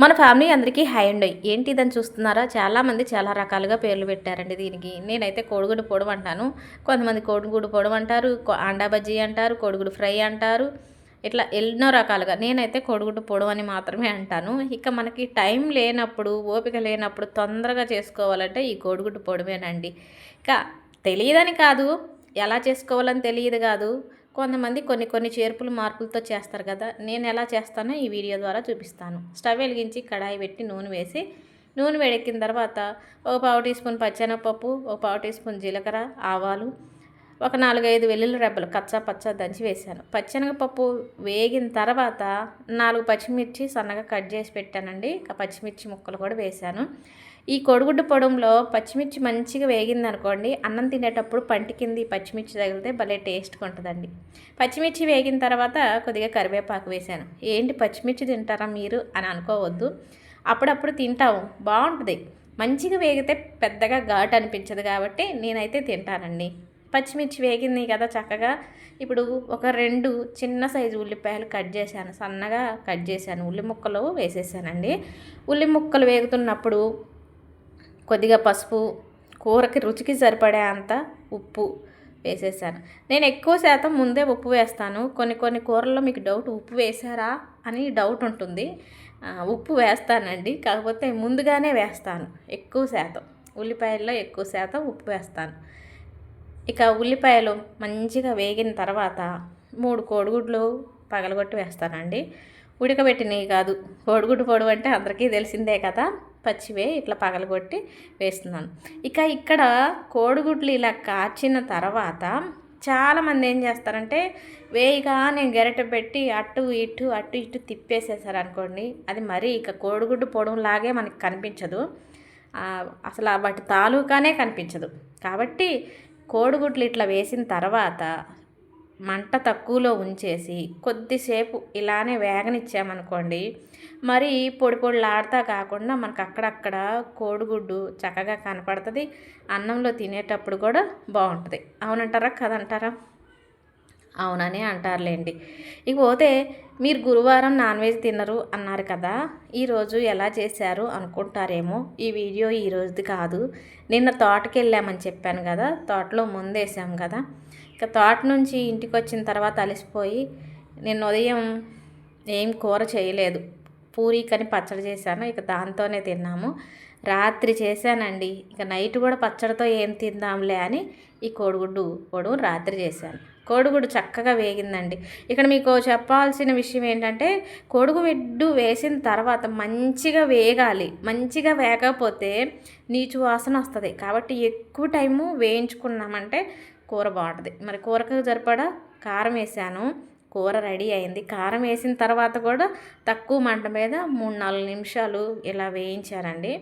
మన ఫ్యామిలీ అందరికీ high and. ఏంటి ఇదని చూస్తున్నారా? చాలామంది చాలా రకాలుగా పేర్లు పెట్టారండి దీనికి. నేనైతే కోడిగుడు పొడవు అంటాను కొంతమంది కోడిగుడు పొడవు అంటారు అండా బజ్జీ అంటారు కోడిగుడు ఫ్రై అంటారు. ఇట్లా ఎన్నో రకాలుగా. నేనైతే కోడిగుడ్డు పొడవు అని మాత్రమే అంటాను. ఇక మనకి టైం లేనప్పుడు ఓపిక లేనప్పుడు తొందరగా చేసుకోవాలంటే ఈ కోడిగుడ్డు పొడవేనండి ఇక తెలియదని కాదు. ఎలా చేసుకోవాలని తెలియదు కాదు. కొంతమంది కొన్ని కొన్ని చేర్పులు మార్పులతో చేస్తారు కదా. నేను ఎలా చేస్తానో ఈ వీడియో ద్వారా చూపిస్తాను. స్టవ్ వెలిగించి కడాయి పెట్టి నూనె వేసి నూనె వేడెక్కిన తర్వాత ఒక పావు టీ స్పూన్ పచ్చెనగపప్పు ఒక పావు టీ స్పూన్ జీలకర్ర ఆవాలు ఒక నాలుగైదు వెల్లుల్లి రెబ్బలు కచ్చా పచ్చా దంచి వేశాను. పచ్చెనగపప్పు వేగిన తర్వాత నాలుగు పచ్చిమిర్చి సన్నగా కట్ చేసి పెట్టానండి. ఆ పచ్చిమిర్చి ముక్కలు కూడా వేశాను. ఈ కొడుగుడ్డు పొడంలో పచ్చిమిర్చి మంచిగా వేగింది అనుకోండి అన్నం తినేటప్పుడు పంటి కింద పచ్చిమిర్చి తగిలితే భలే టేస్ట్గా ఉంటుందండి. పచ్చిమిర్చి వేగిన తర్వాత కొద్దిగా కరివేపాకు వేశాను. ఏంటి పచ్చిమిర్చి తింటారా మీరు అని అనుకోవద్దు. అప్పుడప్పుడు తింటాము బాగుంటుంది. మంచిగా వేగితే పెద్దగా ఘాట్ అనిపించదు కాబట్టి నేనైతే తింటానండి. పచ్చిమిర్చి వేగింది కదా చక్కగా. ఇప్పుడు ఒక రెండు చిన్న సైజు ఉల్లిపాయలు కట్ చేశాను. సన్నగా కట్ చేశాను. ఉల్లి ముక్కలు వేసేసానండి. ఉల్లి ముక్కలు వేగుతున్నప్పుడు కొద్దిగా పసుపు కూరకి రుచికి సరిపడే అంత ఉప్పు వేసేసాను. నేను ఎక్కువ శాతం ముందే ఉప్పు వేస్తాను. కొన్ని కొన్ని కూరల్లో మీకు డౌట్ ఉప్పు వేసారా అని డౌట్ ఉంటుంది. ఉప్పు వేస్తానండి. కాకపోతే ముందుగానే వేస్తాను ఎక్కువ శాతం. ఉల్లిపాయల్లో ఎక్కువ శాతం ఉప్పు వేస్తాను. ఇక ఉల్లిపాయలు మంచిగా వేగిన తర్వాత మూడు కోడిగుడ్లు పగలగొట్టి వేస్తానండి. ఉడకబెట్టినవి కాదు కోడిగుడ్డు పొడవు అంటే అందరికీ తెలిసిందే కదా. పచ్చివే ఇట్లా పగలగొట్టి వేస్తున్నాను. ఇక ఇక్కడ కోడిగుడ్లు ఇలా కాచిన తర్వాత చాలామంది ఏం చేస్తారంటే వేయిగా నేను గెరట పెట్టి అటు ఇటు అటు ఇటు తిప్పేసేసారు అనుకోండి అది మరీ ఇక కోడిగుడ్డు పొడవులాగే మనకి కనిపించదు. అసలు వాటి తాలూకానే కనిపించదు. కాబట్టి కోడిగుడ్లు ఇట్లా వేసిన తర్వాత మంట తక్కువలో ఉంచేసి కొద్దిసేపు ఇలానే వేగనిచ్చామనుకోండి మరి పొడి పొడిలాడుతా కాకుండా మనకు అక్కడక్కడ కోడిగుడ్డు చక్కగా కనపడుతుంది అన్నంలో తినేటప్పుడు కూడా బాగుంటుంది. అవునంటారా? కదంటారా? అవునని అంటారులేండి. ఇక పోతే మీరు గురువారం నాన్ వెజ్ తినరు అన్నారు కదా ఈరోజు ఎలా చేశారు అనుకుంటారేమో. ఈ వీడియో ఈ రోజుది కాదు. నిన్న తోటకి వెళ్ళామని చెప్పాను కదా తోటలో ముందేసాం కదా. ఇక తోట నుంచి ఇంటికి వచ్చిన తర్వాత అలసిపోయి నిన్న ఉదయం ఏం కూర చేయలేదు. పూరీకని పచ్చడి చేశాను ఇక దాంతోనే తిన్నాము. రాత్రి చేశానండి. ఇక నైట్ కూడా పచ్చడితో ఏం తిందాంలే అని ఈ కోడిగుడ్డు పొడవు రాత్రి చేశాను. కోడిగుడు చక్కగా వేగిందండి. ఇక్కడ మీకు చెప్పాల్సిన విషయం ఏంటంటే కోడిగుడ్డు వేసిన తర్వాత మంచిగా వేగాలి. మంచిగా వేగకపోతే నీచు వాసన వస్తుంది. కాబట్టి ఎక్కువ టైము వేయించుకున్నామంటే కూర బాగుంటుంది. మరి కూరకు సరిపడా కారం వేసాను. కూర రెడీ అయింది. కారం వేసిన తర్వాత కూడా తక్కువ మంట మీద మూడు నాలుగు నిమిషాలు ఇలా వేయించానండి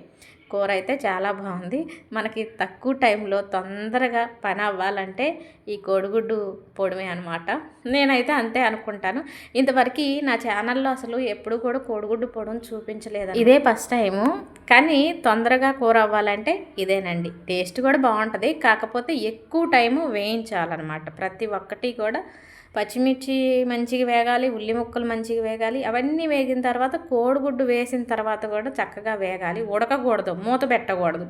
కూర అయితే చాలా బాగుంది. మనకి తక్కువ టైంలో తొందరగా పని అవ్వాలంటే ఈ కోడిగుడ్డు పొడమే అనమాట నేనైతే అంతే అనుకుంటాను. ఇంతవరకు నా ఛానల్లో అసలు ఎప్పుడు కూడా కోడిగుడ్డు పొడవును చూపించలేదు. ఇదే ఫస్ట్ టైము. కానీ తొందరగా కూర అవ్వాలంటే ఇదేనండి. టేస్ట్ కూడా బాగుంటుంది. కాకపోతే ఎక్కువ టైము వేయించాలన్నమాట. ప్రతి ఒక్కటి కూడా పచ్చిమిర్చి మంచిగా వేగాలి ఉల్లి ముక్కలు మంచిగా వేగాలి అవన్నీ వేగిన తర్వాత కోడిగుడ్డు వేసిన తర్వాత కూడా చక్కగా వేగాలి. ఉడకకూడదు మూత పెట్టకూడదు.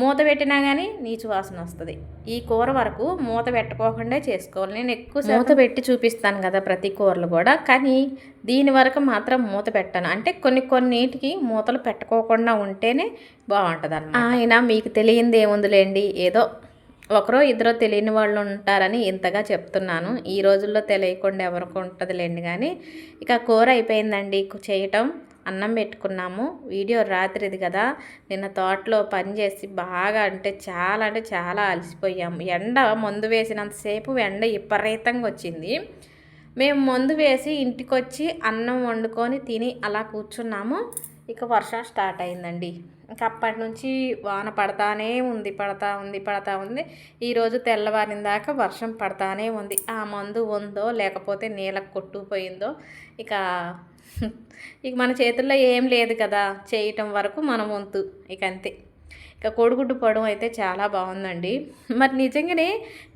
మూత పెట్టినా కానీ నీచు వాసన వస్తుంది. ఈ కూర వరకు మూత పెట్టుకోకుండా చేసుకోవాలి. నేను ఎక్కువ మూత పెట్టి చూపిస్తాను కదా ప్రతి కూరలు కూడా కానీ దీని వరకు మాత్రం మూత పెట్టాను. అంటే కొన్ని కొన్నిటికి మూతలు పెట్టుకోకుండా ఉంటేనే బాగుంటుంది అన్నమాట ఆయన మీకు తెలియంది ఏముందిలేండి ఏదో ఒకరో ఇద్దరో తెలియని వాళ్ళు ఉంటారని ఇంతగా చెప్తున్నాను. ఈ రోజుల్లో తెలియకుండా ఎవరికి ఉంటుందిలేండి కానీ ఇక కూర అయిపోయిందండి. చేయటం అన్నం పెట్టుకున్నాము. వీడియో రాత్రిది కదా. నిన్న తోటలో పని చేసి బాగా అంటే చాలా అంటే చాలా అలసిపోయాము. ఎండ మందు వేసినంతసేపు ఎండ విపరీతంగా వచ్చింది. మేము మందు వేసి ఇంటికి వచ్చి అన్నం వండుకొని తిని అలా కూర్చున్నాము. ఇక వర్షం స్టార్ట్ అయిందండి. ఇంకా అప్పటి నుంచి వాన పడతానే ఉంది పడతా ఉంది పడతా ఉంది. ఈరోజు తెల్లవారిన దాకా వర్షం పడతానే ఉంది. ఆ మందు ఉందో లేకపోతే నీళ్ళకు కొట్టుకుపోయిందో ఇక ఇక మన చేతుల్లో ఏం లేదు కదా చేయటం వరకు మన వంతు ఇక అంతే. ఇక కోడిగుడ్డు పొడవం అయితే చాలా బాగుందండి. మరి నిజంగానే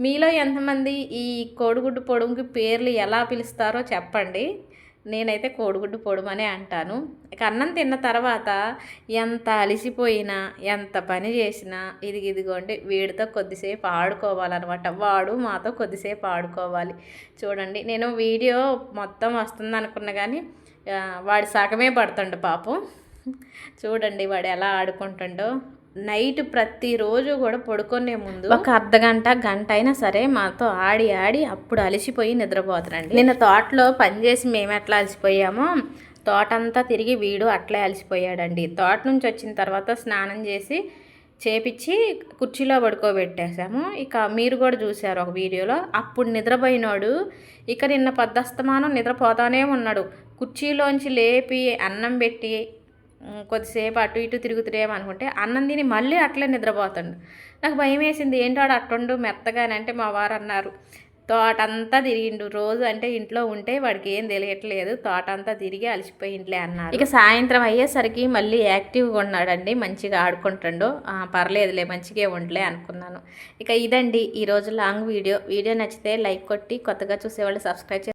మీలో ఎంతమంది ఈ కోడిగుడ్డు పొడవుకి పేర్లు ఎలా పిలుస్తారో చెప్పండి. నేనైతే కోడిగుడ్డు పొడమనే అంటాను. ఇక అన్నం తిన్న తర్వాత ఎంత అలిసిపోయినా ఎంత పని చేసినా ఇది ఇదిగోండి వీడితో కొద్దిసేపు ఆడుకోవాలన్నమాట. వాడు మాతో కొద్దిసేపు ఆడుకోవాలి. చూడండి నేను వీడియో మొత్తం వస్తుంది అనుకున్నా కానీ వాడి సగమే పడుతుండు పాపం. చూడండి వాడు ఎలా ఆడుకుంటుండో. నైట్ ప్రతిరోజు కూడా పడుకునే ముందు ఒక అర్ధ గంట గంట అయినా సరే మాతో ఆడి ఆడి అప్పుడు అలసిపోయి నిద్రపోతారండి. నిన్న తోటలో పనిచేసి మేము ఎట్లా అలసిపోయామో తోటంతా తిరిగి వీడు అట్లే అలసిపోయాడండి. తోట నుంచి వచ్చిన తర్వాత స్నానం చేసి చేపిచ్చి కుర్చీలో పడుకోబెట్టేశాము. ఇక మీరు కూడా చూశారు ఒక వీడియోలో అప్పుడు నిద్రపోయినాడు ఇక నిన్న పద్దస్తమానం నిద్రపోతానే ఉన్నాడు. కుర్చీలోంచి లేపి అన్నం పెట్టి కొద్దిసేపు అటు ఇటు తిరుగుతుడేమనుకుంటే అన్నం తిని మళ్ళీ అట్లే నిద్రపోతాడు. నాకు భయం వేసింది ఏంటో అట్టుండు మెత్తగానంటే మా వారు అన్నారు తోట అంతా తిరిగిండు రోజు అంటే ఇంట్లో ఉంటే వాడికి ఏం తెలియట్లేదు తోట అంతా తిరిగి అలసిపోయి ఇంట్లో అన్నారు. ఇక సాయంత్రం అయ్యేసరికి మళ్ళీ యాక్టివ్గా ఉన్నాడండి మంచిగా ఆడుకుంటుండు. పర్లేదులే మంచిగా ఉండలే అనుకున్నాను. ఇక ఇదండి ఈరోజు లాంగ్ వీడియో. వీడియో నచ్చితే లైక్ కొట్టి కొత్తగా చూసేవాళ్ళు సబ్స్క్రైబ్ చేసి